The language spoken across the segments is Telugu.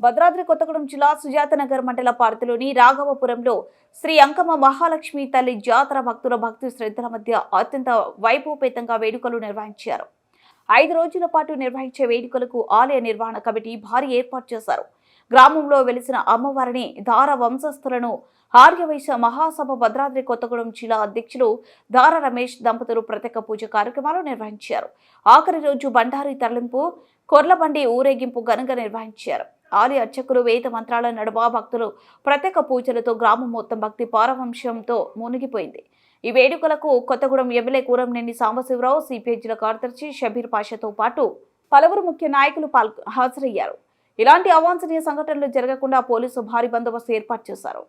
భద్రాద్రి కొత్తగూడెం జిల్లా సుజాతనగర్ మండల పరిధిలోని రాఘవపురంలో శ్రీ అంకమ్మ మహాలక్ష్మి తల్లి జాతర భక్తుల భక్తి శ్రద్ధల మధ్య అత్యంత వైభవపేతంగా వేడుకలు నిర్వహించారు. ఐదు రోజుల పాటు నిర్వహించే వేడుకలకు ఆలయ నిర్వహణ కమిటీ భారీ ఏర్పాటు చేశారు. గ్రామంలో వెలిసిన అమ్మవారిని దార వంశస్థులను ఆర్యవైశ్య మహాసభ భద్రాద్రి కొత్తగూడెం జిల్లా అధ్యక్షులు దార రమేష్ దంపతులు ప్రత్యేక పూజ కార్యక్రమాలు నిర్వహించారు. ఆఖరి రోజు బండారి తరలింపు కొర్లబండి ఊరేగింపు ఘనంగా నిర్వహించారు. ఆలయ అర్చకులు వేద మంత్రాల నడుమ భక్తులు ప్రత్యేక పూజలతో గ్రామం మొత్తం భక్తి పారవంశంతో మునిగిపోయింది. ఈ వేడుకలకు కొత్తగూడెం ఎమ్మెల్యే కూరంనేని సాంబశివరావు సిపిఐ జిల్లా కార్యదర్శి షబీర్ పాషాతో పాటు పలువురు ముఖ్య నాయకులు పాల్గొ హాజరయ్యారు. ఇలాంటి అవాంఛనీయ సంఘటనలు జరగకుండా పోలీసు భారీ బందోబస్తు ఏర్పాటు చేశారు.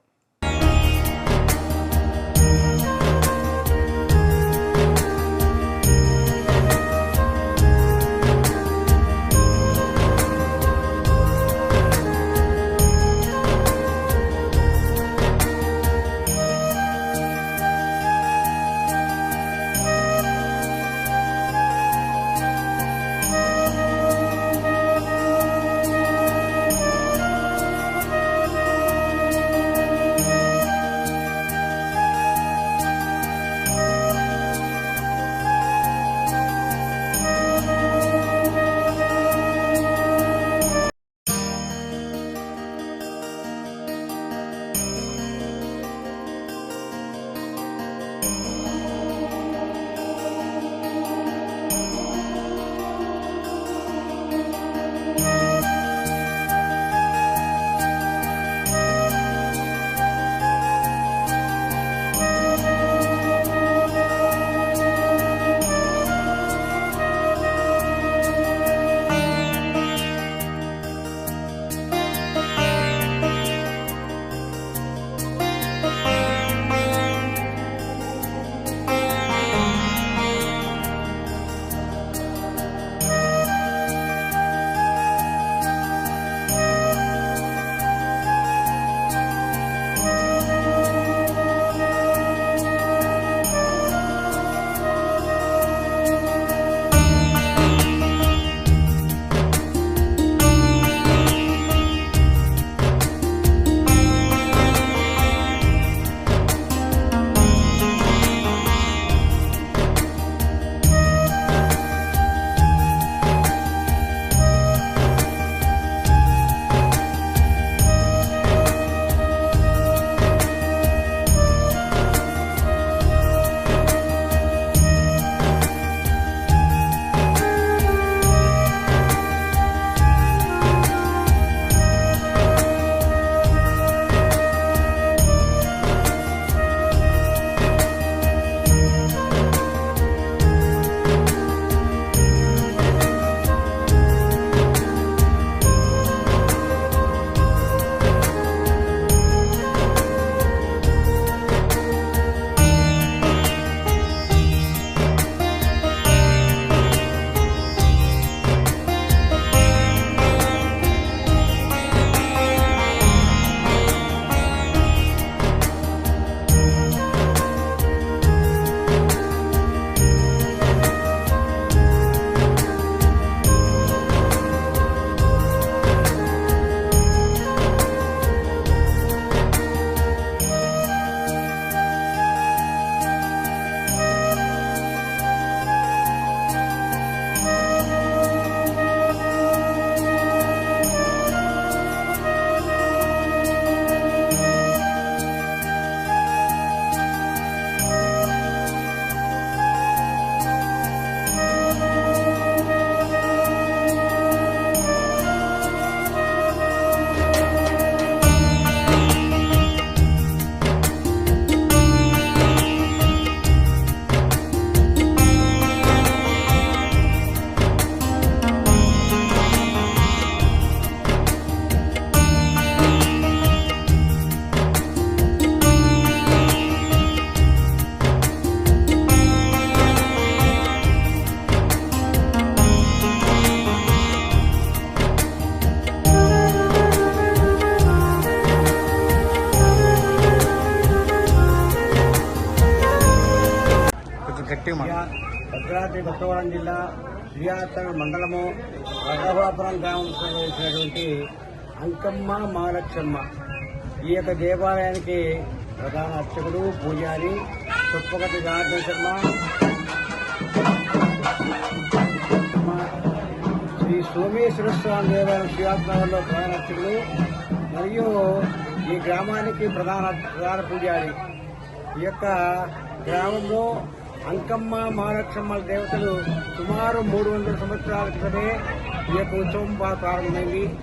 భద్రాద్రి జిల్లా శ్రీయాత్ర మండలము రఘవాపురం గ్రామంలో వచ్చినటువంటి అంకమ్మ మహాలక్ష్మ ఈ యొక్క దేవాలయానికి ప్రధాన అర్చకుడు పూజారి చుప్పగట్టి జనార్దన్ శర్మ శ్రీ సోమేశ్వర స్వామి దేవాలయం శ్రీయాత్మలో ప్రధాన అర్చకుడు మరియు ఈ గ్రామానికి ప్రధాన ప్రధాన పూజారి. ఈ యొక్క గ్రామంలో అంకమ్మ మహాలక్ష్మ దేవతలు సుమారు మూడు వందల సంవత్సరాల క్రితమే ఈ యొక్క ఉత్సవం ప్రారంభమైంది.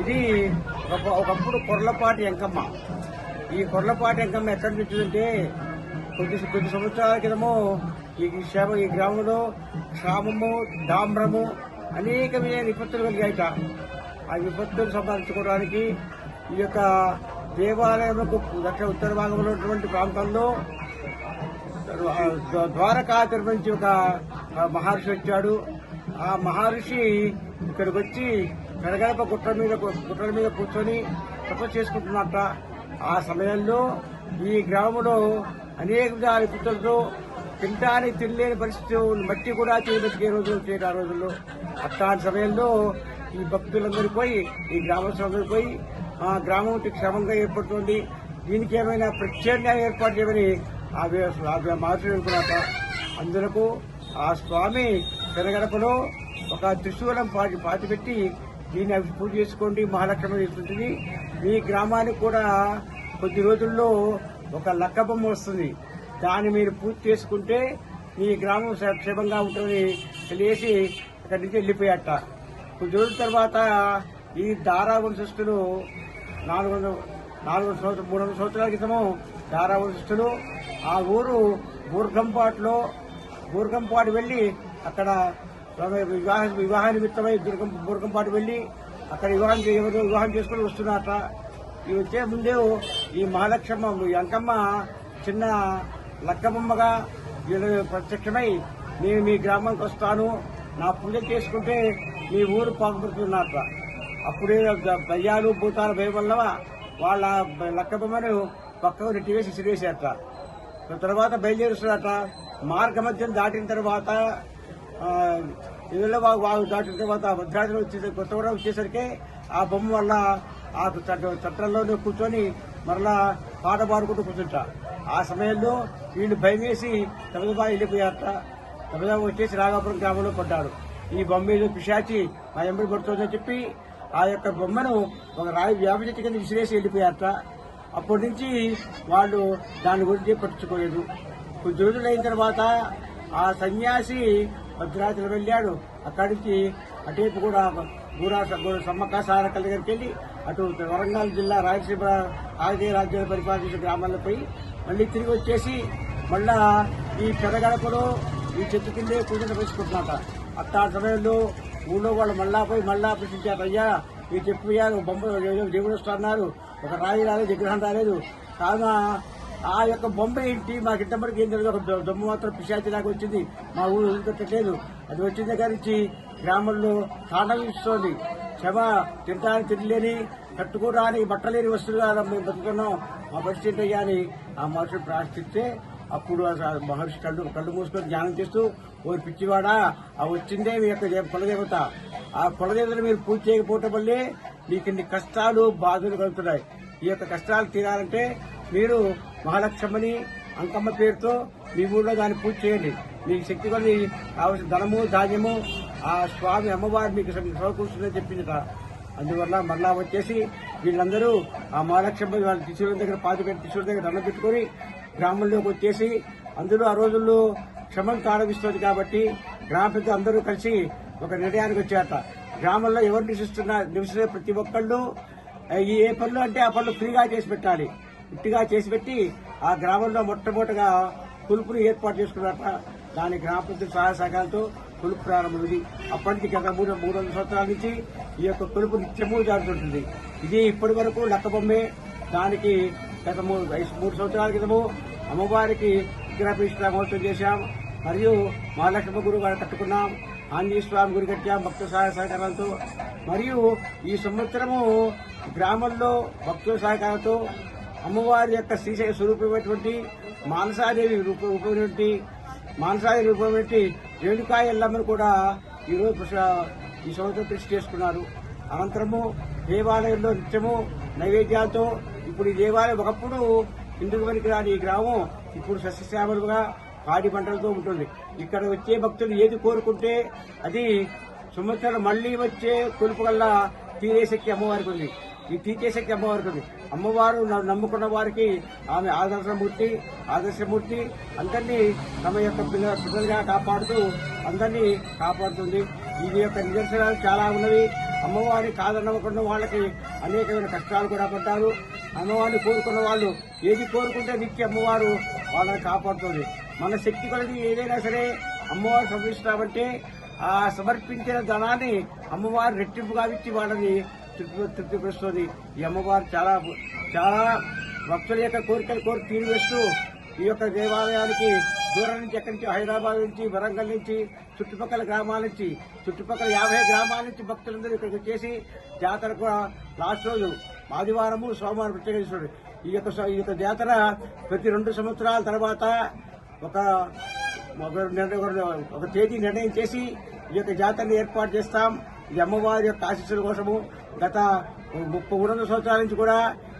ఇది ఒక- ఒకప్పుడు కొర్లపాటి అంకమ్మ. ఈ కొర్లపాటి అంకమ్మ ఎక్కడి నుంచి కొద్ది కొద్ది సంవత్సరాల క్రితము ఈ క్షేమ ఈ గ్రామంలో క్షామము డాంబ్రము అనేక విపత్తులు కలిగాయట. ఆ విపత్తులు సంపాదించుకోవడానికి ఈ యొక్క దేవాలయములకు దక్షిణ ఉత్తర భాగంలో ఉన్నటువంటి ప్రాంతంలో ద్వారకా నుంచి ఒక మహర్షి వచ్చాడు. ఆ మహర్షి ఇక్కడికి వచ్చి గడగడప గుట్ట మీద గుట్టల మీద కూర్చొని తపస్సు చేసుకుంటున్నట్ట ఆ సమయంలో ఈ గ్రామంలో అనేక విధాల పుట్టలతో తినడానికి తినలేని పరిస్థితి మట్టి కూడా చేయబెట్టే రోజులు వచ్చేటి ఆ రోజుల్లో. అట్లాంటి సమయంలో ఈ భక్తులందరూ పోయి ఈ గ్రామస్తులందరూ పోయి ఆ గ్రామం క్షేమంగా ఏర్పడుతుంది. దీనికి ఏమైనా ప్రత్యేకంగా ఏర్పాటు చేయమని ఆ వే- ఆ వే- అందులకు ఆ స్వామి తెరగడపలో ఒక త్రిశూలం పాటి పెట్టి దీన్ని అవి పూజ చేసుకోండి మహాలక్ష్మి చేస్తుంటుంది మీ గ్రామానికి కూడా కొద్ది రోజుల్లో ఒక లక్క బొమ్మ వస్తుంది. దాన్ని మీరు పూజ చేసుకుంటే మీ గ్రామం స- క్షేమంగా ఉంటుందని తెలియసి అక్కడి నుంచి వెళ్ళిపోయాట. కొద్ది రోజుల తర్వాత ఈ దారా వంశస్థులు నాలుగు వందల నాలుగు వందల సంవత్సరం మూడు వందల సంవత్సరాల క్రితము దారా ఆ ఊరు బూర్గంపాట్లో బూర్గంపాటు వెళ్ళి అక్కడ వివాహ వివాహ నిమిత్తమై దుర్గం బూర్గంపాటు వెళ్ళి అక్కడ వివాహం చే- వివాహం చేసుకుని వస్తున్నారట. ఈ వచ్చే ముందే ఈ మహాలక్ష్మ ఈ అంకమ్మ చిన్న లక్కబొమ్మగా వీళ్ళు ప్రత్యక్షమై నేను మీ గ్రామానికి వస్తాను. నా పూజ చేసుకుంటే మీ ఊరు పాకుపడుతున్నట్ట అప్పుడే దయ్యాలు భూతాల భయం వల్ల వాళ్ళ లక్కబొమ్మను పక్కకు నెట్టివేసి సిరివేశారట తర్వాత బయలుదేరుస్తారట. మార్గ మధ్యం దాటిన తర్వాత ఇదిలో వాగు దాటిన తర్వాత భద్రాచలం కొత్త కూడా వచ్చేసరికి ఆ బొమ్మ వల్ల ఆ చట్టంలోనే కూర్చొని మరలా పాట పాడుకుంటూ కూర్చుంటా. ఆ సమయంలో వీళ్ళు భయం వేసి తమదబా వెళ్ళిపోయారట. తమిళబాబు వచ్చేసి రాఘాపురం గ్రామంలో పడ్డాడు ఈ బొమ్మ ఏదో పిశాచి మా ఎంబడి పడుతుందని చెప్పి ఆ యొక్క బొమ్మను ఒక రాయి వ్యాప చెట్టు కింద విసిరేసి వెళ్ళిపోయారట. అప్పటి నుంచి వాళ్ళు దాని గురించి పట్టించుకోలేదు. కొద్ది రోజులు అయిన తర్వాత ఆ సన్యాసి భద్రాచలం వెళ్ళాడు. అక్కడి నుంచి అటేపు కూడా గూడా సమ్మక్క సారకల దగ్గరికి వెళ్ళి అటు వరంగల్ జిల్లా రాయలసీమ ఆదిత్య రాజ్యాలు పరిపాలించిన గ్రామాల్లో పోయి మళ్ళీ తిరిగి వచ్చేసి మళ్ళా ఈ పెదగడపలో ఈ చెట్టు కిందే పూజలు వేసుకుంటున్నట అట్టా సమయంలో ఊళ్ళో వాళ్ళు మళ్ళా పోయి మళ్ళా ప్రశ్నించారు అయ్యా మీరు చెప్పు బొమ్మ దేవుడు వస్తున్నారు ఒక రాయి రాలేదు విగ్రహం రాలేదు. కావున ఆ యొక్క బొమ్మ ఏంటి? మాకు ఇంతవరకు ఏం తెలియదు. ఒక దొమ్మ మాత్రం పిశాచి లాగా వచ్చింది. మా ఊరు వదిలిపెట్టలేదు అది వచ్చిన దగ్గర నుంచి గ్రామంలో తాండవిస్తోంది క్షమ తింటానికి తినలేని కట్టుకోవడానికి బట్టలేని వస్తువులుగా మేము బతుకున్నాం మా పరిస్థితి అయ్యా అని ఆ మనుషులు ప్రార్థిస్తే అప్పుడు ఆ మహర్షి కళ్ళు కళ్ళు మూసుకొని ధ్యానం చేస్తూ ఓ పిచ్చివాడా ఆ వచ్చిందే మీ యొక్క కులదేవత. ఆ కులదేవతను మీరు పూజ చేయకపోవటం వల్లే మీకు ఇన్ని కష్టాలు బాధలు కలుగుతున్నాయి. ఈ యొక్క కష్టాలు తీరాలంటే మీరు మహాలక్ష్మని అంకమ్మ పేరుతో మీ ఊళ్ళో దాన్ని పూజ చేయండి. మీకు శక్తి కొన్ని కావలసిన ధనము ధాన్యము ఆ స్వామి అమ్మవారు మీకు సమకూరుస్తుందని చెప్పింది అందువల్ల మరలా వచ్చేసి వీళ్ళందరూ ఆ మహాలక్ష్మి వాళ్ళ త్రిశూలం దగ్గర పాతి పెట్టి త్రిశూలం దగ్గర దండం పెట్టుకొని గ్రామంలోకి వచ్చేసి అందులో ఆ రోజుల్లో క్షమం ప్రారంభిస్తుంది కాబట్టి గ్రామ పెద్ద అందరూ కలిసి ఒక నిర్ణయానికి వచ్చారట. గ్రామంలో ఎవరు నివసిస్తున్నా నివసించే ప్రతి ఒక్కళ్ళు ఏ పనులు అంటే ఆ పనులు ఫ్రీగా చేసి పెట్టాలి. ఉట్టిగా చేసి పెట్టి ఆ గ్రామంలో మొట్టమొదటిగా కులుపుని ఏర్పాటు చేసుకున్నారట. దాని గ్రామ ప్రజల సహాయ సహకారంతో కొలుపు ప్రారంభమైంది అప్పటి నుంచి గత మూడు మూడు వందల సంవత్సరాల నుంచి ఈ యొక్క కొలుపు నిత్యము జరుగుతుంటుంది. ఇది ఇప్పటి వరకు లక్కబొమ్మే దానికి గత మూడు మూడు సంవత్సరాల క్రితము అమ్మవారికి విగ్రహ ప్రతిష్ట మహోత్సవం చేశాం. మరియు మహాలక్ష్మి గురువు గారు కట్టుకున్నాం. ఆంజనేయ స్వామి గురి కట్టాం భక్త సహాయ సహకారాలతో మరియు ఈ సంవత్సరము గ్రామంలో భక్తుల సహకారంతో అమ్మవారి యొక్క శ్రీశైల స్వరూపమైనటువంటి మానసాదేవి రూపమైనటువంటి మానసాదేవి రూపమైనటువంటి రేణుకాయ ఎల్లమ్మను కూడా ఈరోజు ఈ సంవత్సరం ప్రతిష్ఠ చేసుకున్నారు. అనంతరము దేవాలయంలో నిత్యము నైవేద్యాలతో ఇప్పుడు ఈ దేవాలయం ఒకప్పుడు ఇందుకు పనికి రాని ఈ గ్రామం ఇప్పుడు సస్యశ్యామలుగా పాడి పంటలతో ఉంటుంది. ఇక్కడ వచ్చే భక్తులు ఏది కోరుకుంటే అది సంవత్సరం మళ్ళీ వచ్చే కొలుపు వల్ల తీరే శక్తి అమ్మవారికి ఉంది. ఈ తీర్చే శక్తి అమ్మవారికి ఉంది. అమ్మవారు నమ్ముకున్న వారికి ఆమె ఆదర్శమూర్తి ఆదర్శమూర్తి అందరినీ తమ యొక్క పిల్ల పిల్లలుగా కాపాడుతూ అందరినీ కాపాడుతుంది. ఇది యొక్క నిదర్శనాలు చాలా ఉన్నవి. అమ్మవారిని కాదనవ్వకుండా వాళ్ళకి అనేకమైన కష్టాలు కూడా పడ్డారు. అమ్మవారిని కోరుకున్న వాళ్ళు ఏది కోరుకుంటే నిత్య అమ్మవారు వాళ్ళని కాపాడుతుంది. మన శక్తి కొలది ఏదైనా సరే అమ్మవారు సమర్పిస్తామంటే ఆ సమర్పించిన ధనాన్ని అమ్మవారు రెట్టింపుగా ఇచ్చి వాళ్ళని తృప్తి తృప్తిపరుస్తుంది. ఈ అమ్మవారు చాలా చాలా భక్తుల యొక్క కోరికలు కోరి తీరివేస్తూ ఈ యొక్క దేవాలయానికి దూరం నుంచి ఎక్కడి నుంచి హైదరాబాద్ నుంచి వరంగల్ నుంచి చుట్టుపక్కల గ్రామాల నుంచి చుట్టుపక్కల యాభై గ్రామాల నుంచి భక్తులందరూ ఇక్కడికి వచ్చేసి జాతర కూడా లాస్ట్ రోజు ఆదివారము సోమవారం ప్రత్యేకించాడు ఈ యొక్క ఈ యొక్క జాతర ప్రతి రెండు సంవత్సరాల తర్వాత ఒక ఒక ఒక తేదీ నిర్ణయం చేసి ఈ యొక్క జాతరని ఏర్పాటు చేస్తాం. ఈ అమ్మవారి యొక్క ఆశీస్సుల కోసము గత ముప్పై మూడు వందల సంవత్సరాల నుంచి కూడా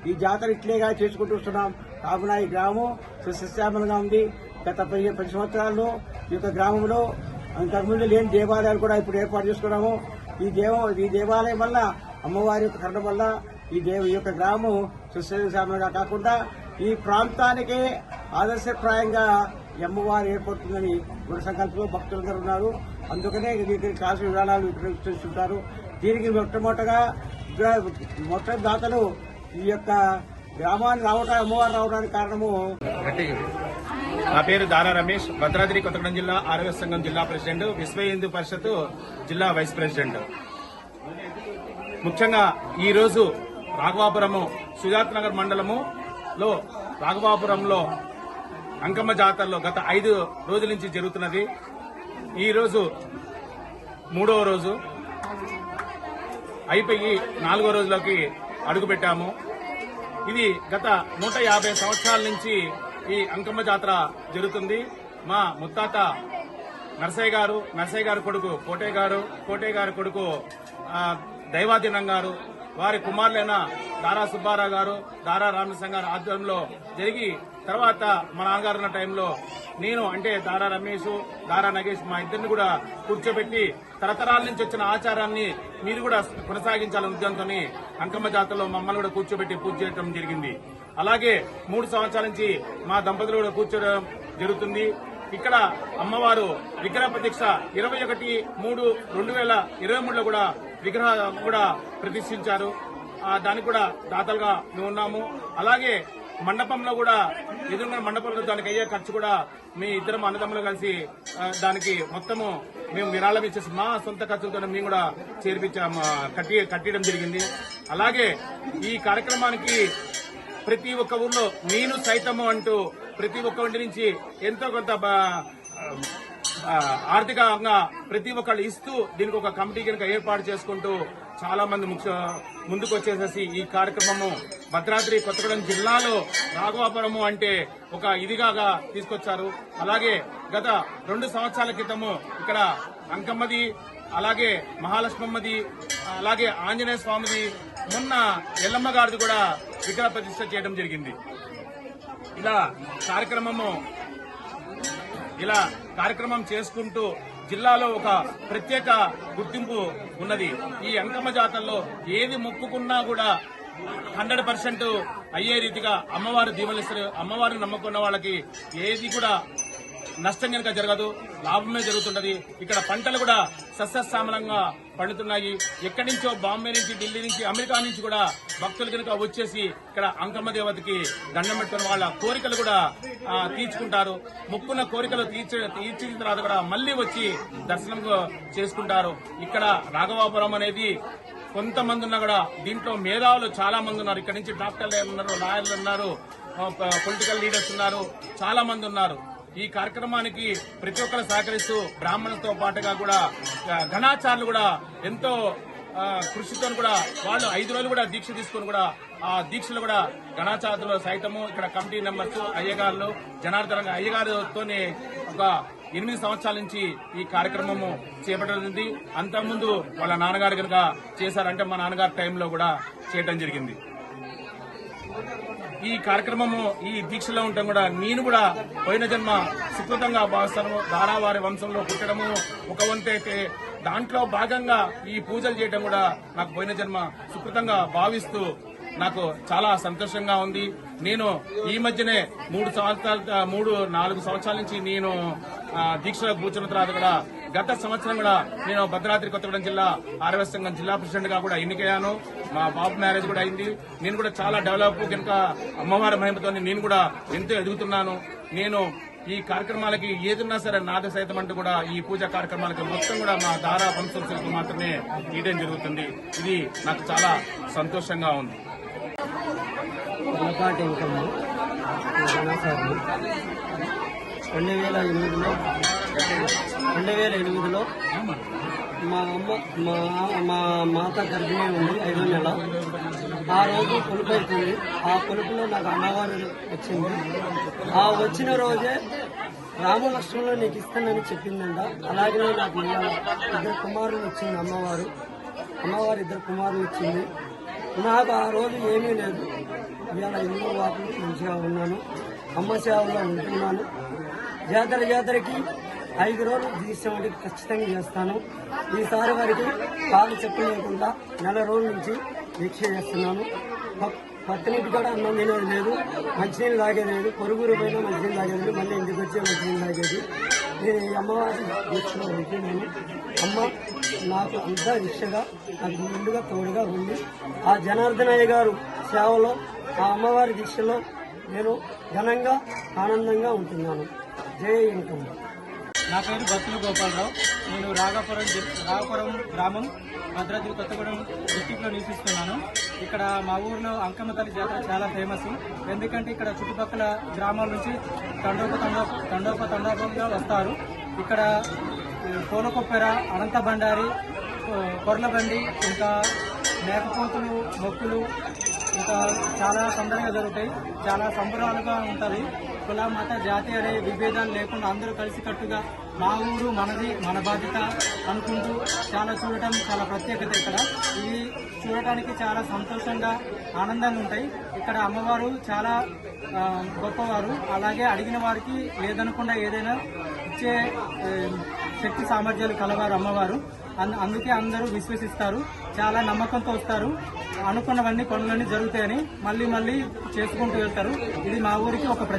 ఈ జాతర ఇట్లేగా చేసుకుంటూ వస్తున్నాం. కావున ఈ గ్రామం సస్యశ్యామలంగా ఉంది. గత పది పది సంవత్సరాల్లో ఈ యొక్క గ్రామంలో అంతకుముందు లేని దేవాలయాలు కూడా ఇప్పుడు ఏర్పాటు చేసుకున్నాము. ఈ దేవ ఈ దేవాలయం వల్ల అమ్మవారి యొక్క కరణ వల్ల ఈ దేవ ఈ యొక్క గ్రామం సస్యశ్యామలంగా కాకుండా ఈ ప్రాంతానికే ఆదర్శప్రాయంగా అమ్మవారు ఏర్పడుతుందని దృఢ సంకల్పంలో భక్తులందరూ ఉన్నారు. అందుకనే దీనికి కాసు విధానాలు విక్రయిస్తుంటారు దీనికి మొట్టమొదటగా గ్ర- మొట్ట దాతలు ఈ యొక్క గ్రామాన్ని రావడానికి అమ్మవారు రావడానికి కారణము నా పేరు దారా రమేష్. భద్రాద్రి కొత్తగూడెం జిల్లా ఆరోగ్య సంఘం జిల్లా ప్రెసిడెంట్. విశ్వ హిందూ పరిషత్ జిల్లా వైస్ ప్రెసిడెంట్. ముఖ్యంగా ఈ రోజు రాఘవాపురము సుజాత్ నగర్ మండలము లో రాఘవాపురంలో అంకమ్మ జాతరలో గత ఐదు రోజుల నుంచి జరుగుతున్నది. ఈరోజు మూడవ రోజు. అయిపోయి నాలుగో రోజులోకి అడుగుపెట్టాము ఇది గత నూట యాభై సంవత్సరాల నుంచి ఈ అంకమ్మ జాతర జరుగుతుంది. మా ముత్తాత నరసయ్య గారు నరసయ్య గారి కొడుకు కోటే గారు కోటే గారి కొడుకు దైవాదినం గారు వారి కుమారులైన దారా సుబ్బారావు గారు దారా రామసింగ్ గారు ఆధ్వర్యంలో జరిగి తర్వాత మా నాన్నగారు ఉన్న టైంలో నేను అంటే దారా రమేష్ దారా నగేష్ మా ఇద్దరిని కూడా కూర్చోబెట్టి తరతరాల నుంచి వచ్చిన ఆచారాన్ని మీరు కూడా కొనసాగించాలనే ఉద్యమంతో అంకమ్మ జాతరలో మమ్మల్ని కూడా కూర్చోబెట్టి పూజ చేయడం జరిగింది. అలాగే మూడు సంవత్సరాల నుంచి మా దంపతులు కూడా కూర్చోవడం జరుగుతుంది. ఇక్కడ అమ్మవారు విగ్రహ ప్రతిష్ట ఇరవై ఒకటి మూడు రెండు వేల ఇరవై మూడులో కూడా విగ్రహం కూడా ప్రతిష్ఠించారు. దానికి కూడా దాతలుగా మేము ఉన్నాము. అలాగే మండపంలో కూడా ఎదురున్న మండపంలో దానికి అయ్యే ఖర్చు కూడా మీ ఇద్దరం అన్నదమ్ములు కలిసి దానికి మొత్తము మేము విరాళం ఇచ్చేసి మా సొంత ఖర్చులతో మేము కూడా చేర్పించాము కట్టి కట్టడం జరిగింది. అలాగే ఈ కార్యక్రమానికి ప్రతి ఒక్క ఊర్లో నేను సైతము అంటూ ప్రతి ఒక్క ఇంటి నుంచి ఎంతో కొంత బా- ఆర్థికంగా ప్రతి ఒక్కళ్ళు ఇస్తూ దీనికి ఒక కమిటీ కనుక ఏర్పాటు చేసుకుంటూ చాలా మంది ముఖ్య ముందుకు వచ్చేసేసి ఈ కార్యక్రమము భద్రాద్రి కొత్తగూడెం జిల్లాలో రాఘవాపురము అంటే ఒక ఇదిగా తీసుకొచ్చారు. అలాగే గత రెండు సంవత్సరాల క్రితము ఇక్కడ అంకమ్మది అలాగే మహాలక్ష్మమ్మది అలాగే ఆంజనేయ స్వామిది మొన్న ఎల్లమ్మ గారిది కూడా విగ్రహ ప్రతిష్ట చేయడం జరిగింది. ఇలా కార్యక్రమము ఇలా కార్యక్రమం చేసుకుంటూ జిల్లాలో ఒక ప్రత్యేక గుర్తింపు ఉన్నది. ఈ అంకమ్మ జాతరలో ఏది మొక్కుకున్నా కూడా హండ్రెడ్ పర్సెంట్ అయ్యే రీతిగా అమ్మవారు దీవెలిస్తారు అమ్మవారిని నమ్ముకున్న వాళ్ళకి ఏది కూడా నష్టం కనుక జరగదు లాభమే జరుగుతున్నది ఇక్కడ పంటలు కూడా సస్యశ్యామలంగా పండుతున్నాయి. ఎక్కడి నుంచో బాంబే నుంచి ఢిల్లీ నుంచి అమెరికా నుంచి కూడా భక్తులు కనుక వచ్చేసి ఇక్కడ అంకమ్మ దేవతకి దండం పెట్టుకున్న వాళ్ళ కోరికలు కూడా తీర్చుకుంటారు. ముక్కున్న కోరికలు తీర్చ తీర్చిన తర్వాత కూడా మళ్ళీ వచ్చి దర్శనం చేసుకుంటారు. ఇక్కడ రాఘవాపురం అనేది కొంతమంది ఉన్నా కూడా దీంట్లో మేధావులు చాలా మంది ఉన్నారు. ఇక్కడ నుంచి డాక్టర్లు ఉన్నారు లాయర్లు ఉన్నారు పొలిటికల్ లీడర్స్ ఉన్నారు చాలా మంది ఉన్నారు. ఈ కార్యక్రమానికి ప్రతి ఒక్కరు సహకరిస్తూ బ్రాహ్మణులతో పాటుగా కూడా ఘనాచారులు కూడా ఎంతో కృషితో కూడా వాళ్ళు ఐదు రోజులు కూడా దీక్ష తీసుకొని కూడా ఆ దీక్షలు కూడా ఘనాచారులు సైతము ఇక్కడ కమిటీ మెంబర్స్ అయ్యగారులు జనార్దన అయ్యగారితోనే ఒక ఎనిమిది సంవత్సరాల నుంచి ఈ కార్యక్రమము చేపట్టడం అంతకుముందు వాళ్ళ నాన్నగారు కనుక చేశారంటే మా నాన్నగారి టైంలో కూడా చేయడం జరిగింది. ఈ కార్యక్రమము ఈ దీక్షలో ఉండటం కూడా. నేను కూడా పోయిన జన్మ సుకృతంగా భావిస్తాను దారావారి వంశంలో పుట్టడము ఒక వంతు అయితే దాంట్లో భాగంగా ఈ పూజలు చేయడం కూడా నాకు పోయిన జన్మ సుకృతంగా భావిస్తూ నాకు చాలా సంతోషంగా ఉంది. నేను ఈ మధ్యనే మూడు సంవత్సరాల మూడు నాలుగు సంవత్సరాల నుంచి నేను దీక్షలో కూర్చున్న తర్వాత కూడా గత సంవత్సరం కూడా నేను భద్రాద్రి కొత్తగూడెం జిల్లా ఆర్ఎస్ సంఘం జిల్లా ప్రెసిడెంట్గా కూడా ఎన్నికయ్యాను. మా బాబు మ్యారేజ్ కూడా అయింది. నేను కూడా చాలా డెవలప్ కనుక అమ్మవారి మహిమతో నేను కూడా ఎంతో ఎదుగుతున్నాను. నేను ఈ కార్యక్రమాలకి ఏదున్నా సరే నాద సైతం అంటూ కూడా ఈ పూజా కార్యక్రమాలకి మొత్తం కూడా మా దారా వంశంశులకు మాత్రమే ఇదేం జరుగుతుంది. ఇది నాకు చాలా సంతోషంగా ఉంది. రెండు వేల ఎనిమిదిలో రెండు వేల ఎనిమిదిలో మా అమ్మ మా మా మాత గర్భిణీ ఉంది ఐదో నెల. ఆ రోజు పులుపు అవుతుంది ఆ కొలుపులో నాకు అమ్మవారు వచ్చింది. ఆ వచ్చిన రోజే రామలక్ష్మణులు నీకు ఇస్తానని చెప్పిందంట. అలాగే నాకు ఇద్దరు కుమారులు వచ్చింది అమ్మవారు. అమ్మవారు ఇద్దరు కుమారులు ఇచ్చింది నాకు ఆ రోజు ఏమీ లేదు. ఇవాళ ఎన్నో వాకి మంచిగా ఉన్నాను. అమ్మ సేవలో ఉంటున్నాను. జాతర జాతరకి ఐదు రోజులు తీసేవాడి ఖచ్చితంగా చేస్తాను. ఈసారి వరకు కాలు చెప్పు లేకుండా నెల రోజుల నుంచి దీక్ష చేస్తున్నాను. ప- కూడా అన్నం తినేది లేదు మంచినీళ్ళు తాగేది లేదు పొరుగురు పైన మంచినీళ్ళు తాగేది మళ్ళీ ఇంటికి వచ్చే మంచినీళ్ళు తాగేది. నేను ఈ అమ్మవారి దీక్షలో ఉంటున్నాను అమ్మ నాకు అంతా దీక్షగా నాకు ముందుగా తోడుగా ఉంది. ఆ జనార్దనయ్య గారు సేవలో ఆ అమ్మవారి దీక్షలో నేను ఘనంగా ఆనందంగా ఉంటున్నాను. జయ ఇంకమ్మ నా పేరు భక్తులు గోపాలరావు. నేను రాఘపురం జి- గ్రామం భద్రాద్రి కొత్తగూడెం డిస్టిక్లో నివసిస్తున్నాను. ఇక్కడ మా ఊర్లో అంకమ్మ తల్లి జాతర చాలా ఫేమస్. ఎందుకంటే ఇక్కడ చుట్టుపక్కల గ్రామాల నుంచి తండోప తండోప తండోప తండోపంగా వస్తారు. ఇక్కడ పూలకొప్పెర అనంత బండారి కొర్లబండి ఇంకా మేకపోతులు మొక్కులు ఇంకా చాలా సందర్భంగా జరుగుతాయి. చాలా సంబరాలుగా ఉంటుంది. కుల మత జాతి అనే విభేదాలు లేకుండా అందరూ కలిసికట్టుగా మా ఊరు మనది మన బాధ్యత అనుకుంటూ చాలా చూడటం చాలా ప్రత్యేకత ఇక్కడ. ఇవి చూడటానికి చాలా సంతోషంగా ఆనందంగా ఉంటాయి. ఇక్కడ అమ్మవారు చాలా గొప్పవారు. అలాగే అడిగిన వారికి లేదనకుండా ఏదైనా ఇచ్చే శక్తి సామర్థ్యాలు కలవారు అమ్మవారు. అందుకే అందరూ విశ్వసిస్తారు. చాలా నమ్మకంతో వస్తారు. అనుకున్నవన్నీ పనులన్నీ జరుగుతాయని మళ్ళీ మళ్ళీ చేసుకుంటూ వెళ్తారు. ఇది మా ఊరికి ఒక